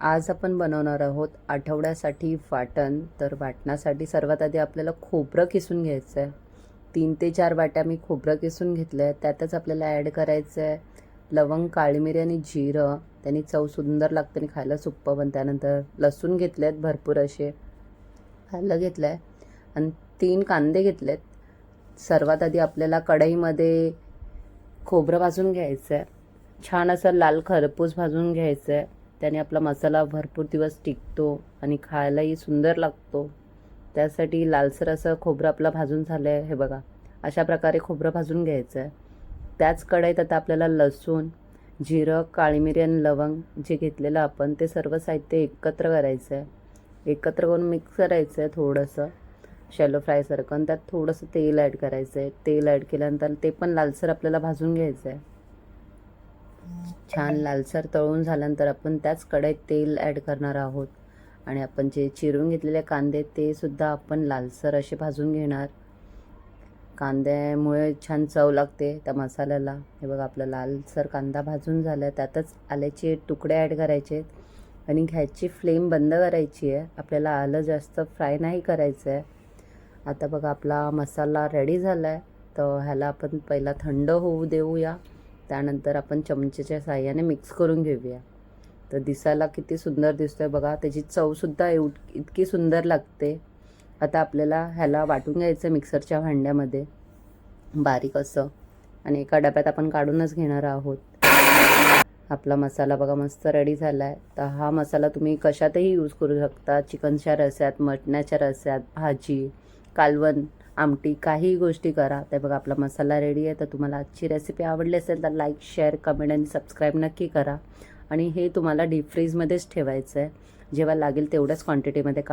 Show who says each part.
Speaker 1: आज आपण बनवणार आहोत आठवड्यासाठी वाटण. तर वाटणासाठी सर्वात आधी आपल्याला खोबरं किसून घ्यायचं आहे तीन ते चार वाट्या मी खोबरं किसून घेतलं आहे त्यातच आपल्याला ॲड करायचं आहे लवंग काळी मिरी आणि जिरं. त्यांनी चव सुंदर लागते आणि खायला सुप्पं पण. त्यानंतर लसूण घेतले आहेत भरपूर असे. आलं घेतलं आहे आणि तीन कांदे घेतले आहेत सर्वात आधी आपल्याला कढईमध्ये खोबरं भाजून घ्यायचं आहे छान असं लाल खरपूस भाजून घ्यायचं आहे त्याने आपला मसाला भरपूर दिवस टिकतो आणि खायलाही सुंदर लागतो. त्यासाठी लालसर असं खोबरं आपलं भाजून झालं आहे हे बघा. अशा प्रकारे खोबरं भाजून घ्यायचं आहे त्याच कढईत आता आपल्याला लसूण जिरं काळी मिरी आणि लवंग जे घेतलेलं आपण ते सर्व साहित्य एकत्र करायचं आहे एकत्र करून मिक्स करायचं आहे थोडंसं शॅलो फ्रायसारखं आणि त्यात थोडंसं तेल ॲड करायचं आहे तेल ॲड केल्यानंतर ते पण लालसर आपल्याला भाजून घ्यायचं आहे छान लालसर तळून झाल्यानंतर आपण त्याच कढईत तेल ॲड करणार आहोत. आणि आपण जे चिरून घेतलेले कांदे ते सुद्धा आपण लालसर असे भाजून घेणार. कांद्यामुळे छान चव लागते त्या मसाल्याला. हे बघा आपला लालसर कांदा भाजून झाला आहे त्यातच आल्याचे तुकडे ॲड करायचे आहेत. आणि घ्यायची फ्लेम बंद करायची आहे. आपल्याला आलं जास्त फ्राय नाही करायचं आहे आता बघा आपला मसाला रेडी झाला आहे तर ह्याला आपण पहिला थंड होऊ देऊया. त्यानंतर आपण चमचेच्या साह्याने मिक्स करून घेऊया. तर दिसायला किती सुंदर दिसतोय बघा. त्याची चवसुद्धा एव इतकी सुंदर लागते. आता आपल्याला ह्याला वाटून घ्यायचं मिक्सरच्या भांड्यामध्ये. बारीक असं. आणि एका डब्यात आपण काढूनच घेणार आहोत. आपला मसाला बघा मस्त रेडी झाला आहे तर हा मसाला तुम्ही कशातही यूज करू शकता. चिकनच्या रस्यात मटण्याच्या रस्यात भाजी कालवण. आमटी काही गोष्टी करा. ते बघा आपला मसाला रेडी आहे तर तुम्हाला आजची रेसिपी आवडली असेल तर लाईक शेअर कमेंट आणि सबस्क्राईब नक्की करा. आणि हे तुम्हाला डीप फ्रीजमध्येच ठेवायचं आहे जेव्हा लागेल तेवढ्याच क्वांटिटीमध्ये का